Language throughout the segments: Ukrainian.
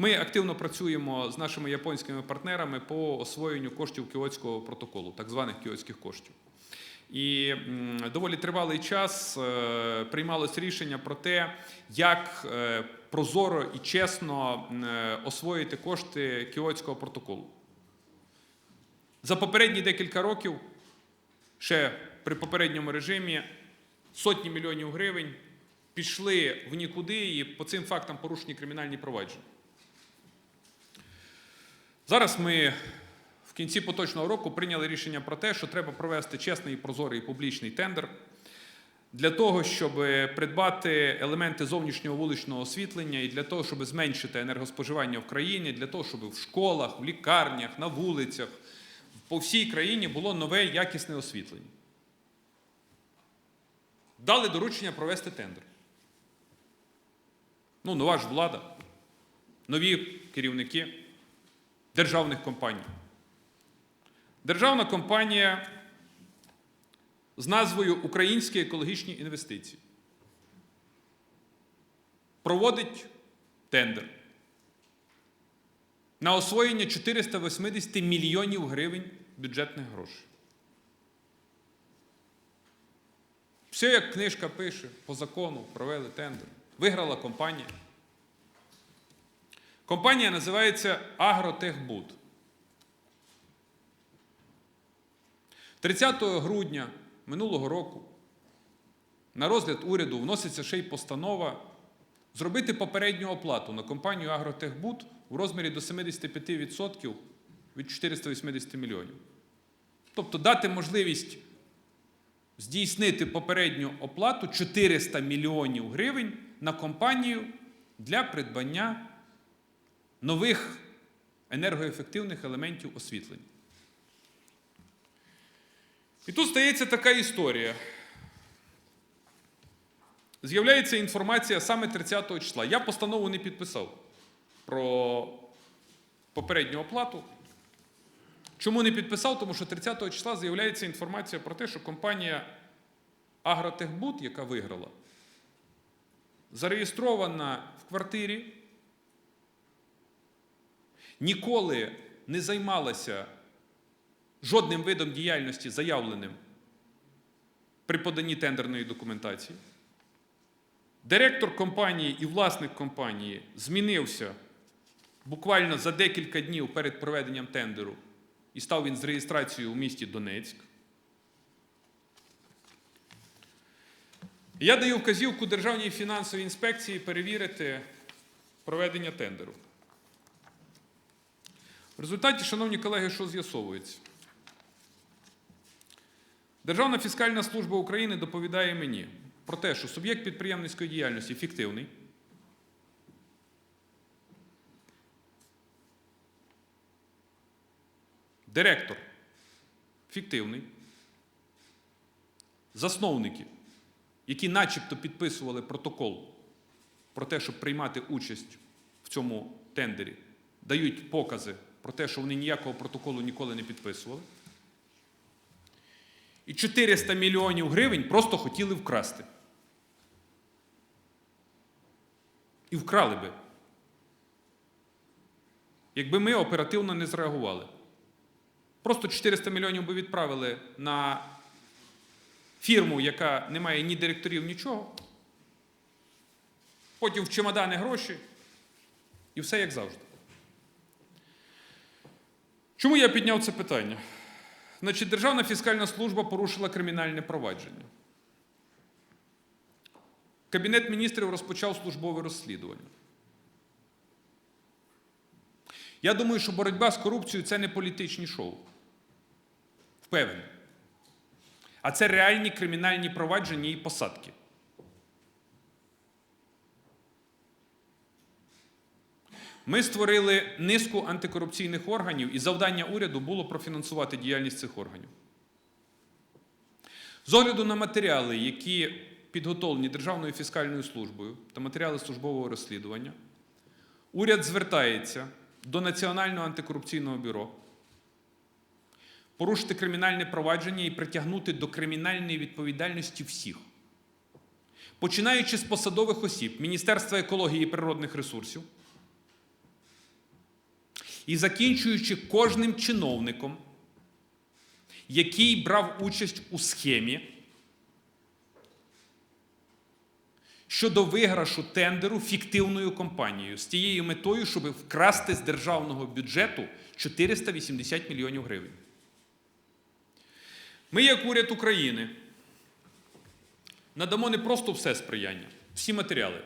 Ми активно працюємо з нашими японськими партнерами по освоєнню коштів Кіотського протоколу, так званих кіотських коштів. І доволі тривалий час е, приймалось рішення про те, як е, прозоро і чесно е, освоїти кошти Кіотського протоколу. За попередні декілька років, ще при попередньому режимі, сотні мільйонів гривень пішли в нікуди і по цим фактам порушені кримінальні провадження. Зараз ми в кінці поточного року прийняли рішення про те, що треба провести чесний, і прозорий публічний тендер для того, щоб придбати елементи зовнішнього вуличного освітлення і для того, щоб зменшити енергоспоживання в країні, для того, щоб в школах, в лікарнях, на вулицях, по всій країні було нове якісне освітлення. Дали доручення провести тендер. Ну, нова ж влада, нові керівники державних компаній. Державна компанія з назвою Українські екологічні інвестиції проводить тендер на освоєння 480 мільйонів гривень бюджетних грошей. Все, як книжка пише, по закону провели тендер. Виграла компанія. Компанія називається Агротехбуд. 30 грудня минулого року на розгляд уряду вноситься ще й постанова зробити попередню оплату на компанію Агротехбуд в розмірі до 75% від 480 мільйонів. Тобто дати можливість здійснити попередню оплату 400 мільйонів гривень на компанію для придбання нових енергоефективних елементів освітлення. І тут стається така історія. З'являється інформація саме 30 числа. Я постанову не підписав про попередню оплату. Чому не підписав? Тому що 30 числа з'являється інформація про те, що компанія Агротехбуд, яка виграла, зареєстрована в квартирі, ніколи не займалася жодним видом діяльності, заявленим при поданні тендерної документації. Директор компанії і власник компанії змінився буквально за декілька днів перед проведенням тендеру, і став він з реєстрацією у місті Донецьк. Я даю вказівку Державній фінансовій інспекції перевірити проведення тендеру. В результаті, шановні колеги, що з'ясовується? Державна фіскальна служба України доповідає мені про те, що суб'єкт підприємницької діяльності фіктивний. Директор фіктивний. Засновники, які начебто підписували протокол про те, щоб приймати участь в цьому тендері, дають покази про те, що вони ніякого протоколу ніколи не підписували. І 400 мільйонів гривень просто хотіли вкрасти. І вкрали би. Якби ми оперативно не зреагували. Просто 400 мільйонів би відправили на фірму, яка не має ні директорів, нічого. Потім в чемодани гроші. І все як завжди. Чому я підняв це питання? Значить, Державна фіскальна служба порушила кримінальне провадження. Кабінет міністрів розпочав службове розслідування. Я думаю, що боротьба з корупцією це не політичні шоу. Впевнений. А це реальні кримінальні провадження і посадки. Ми створили низку антикорупційних органів, і завдання уряду було профінансувати діяльність цих органів. З огляду на матеріали, які підготовлені Державною фіскальною службою та матеріали службового розслідування, уряд звертається до Національного антикорупційного бюро порушити кримінальне провадження і притягнути до кримінальної відповідальності всіх, починаючи з посадових осіб Міністерства екології і природних ресурсів, і закінчуючи кожним чиновником, який брав участь у схемі щодо виграшу тендеру фіктивною компанією з тією метою, щоб вкрасти з державного бюджету 480 мільйонів гривень. Ми, як уряд України, надамо не просто все сприяння, всі матеріали,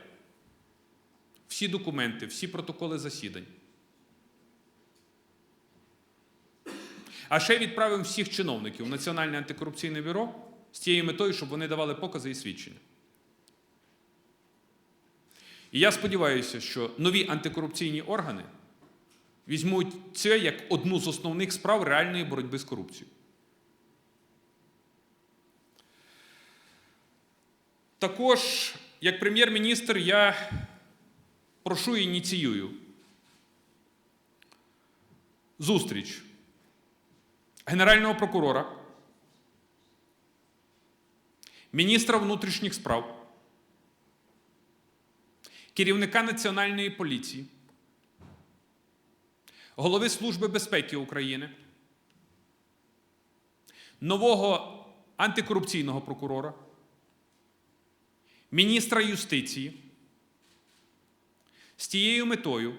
всі документи, всі протоколи засідань. А ще відправимо всіх чиновників в Національне антикорупційне бюро з тією метою, щоб вони давали покази і свідчення. І я сподіваюся, що нові антикорупційні органи візьмуть це як одну з основних справ реальної боротьби з корупцією. Також, як прем'єр-міністр, я прошу і ініціюю зустріч Генерального прокурора, міністра внутрішніх справ, керівника Національної поліції, голови Служби безпеки України, нового антикорупційного прокурора, міністра юстиції. З тією метою,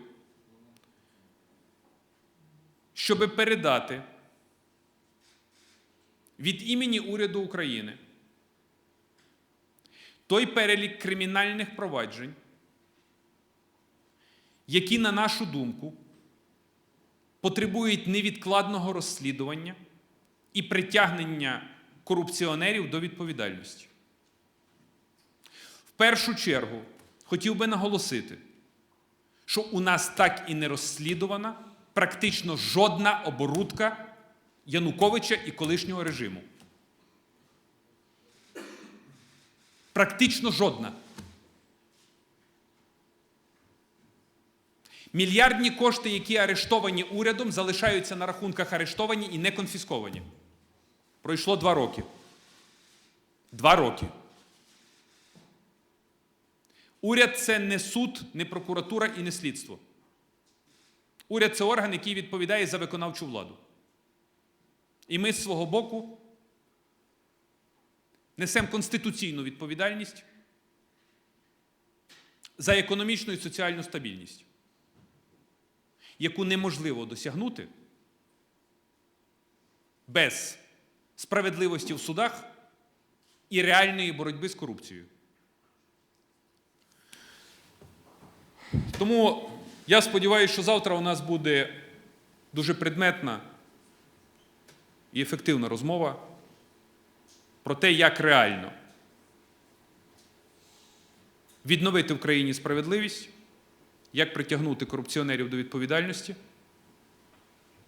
щоб передати від імені уряду України той перелік кримінальних проваджень, які, на нашу думку, потребують невідкладного розслідування і притягнення корупціонерів до відповідальності. В першу чергу хотів би наголосити, що у нас так і не розслідувана практично жодна оборудка Януковича і колишнього режиму. Практично жодна. Мільярдні кошти, які арештовані урядом, залишаються на рахунках арештовані і не конфісковані. Пройшло два роки. Два роки. Уряд це не суд, не прокуратура і не слідство. Уряд це орган, який відповідає за виконавчу владу. І ми з свого боку несемо конституційну відповідальність за економічну і соціальну стабільність, яку неможливо досягнути без справедливості в судах і реальної боротьби з корупцією. Тому я сподіваюся, що завтра у нас буде дуже предметна і ефективна розмова про те, як реально відновити в країні справедливість, як притягнути корупціонерів до відповідальності.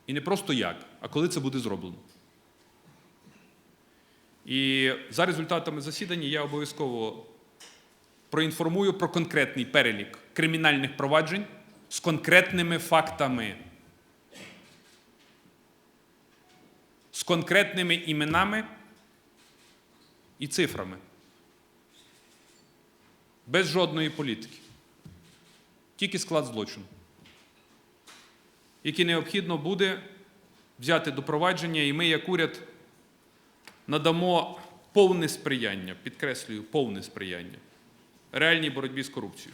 І не просто як, а коли це буде зроблено. І за результатами засідання я обов'язково проінформую про конкретний перелік кримінальних проваджень з конкретними фактами, з конкретними іменами і цифрами. Без жодної політики. Тільки склад злочину, який необхідно буде взяти до провадження, і ми, як уряд, надамо повне сприяння, підкреслюю, повне сприяння реальній боротьбі з корупцією.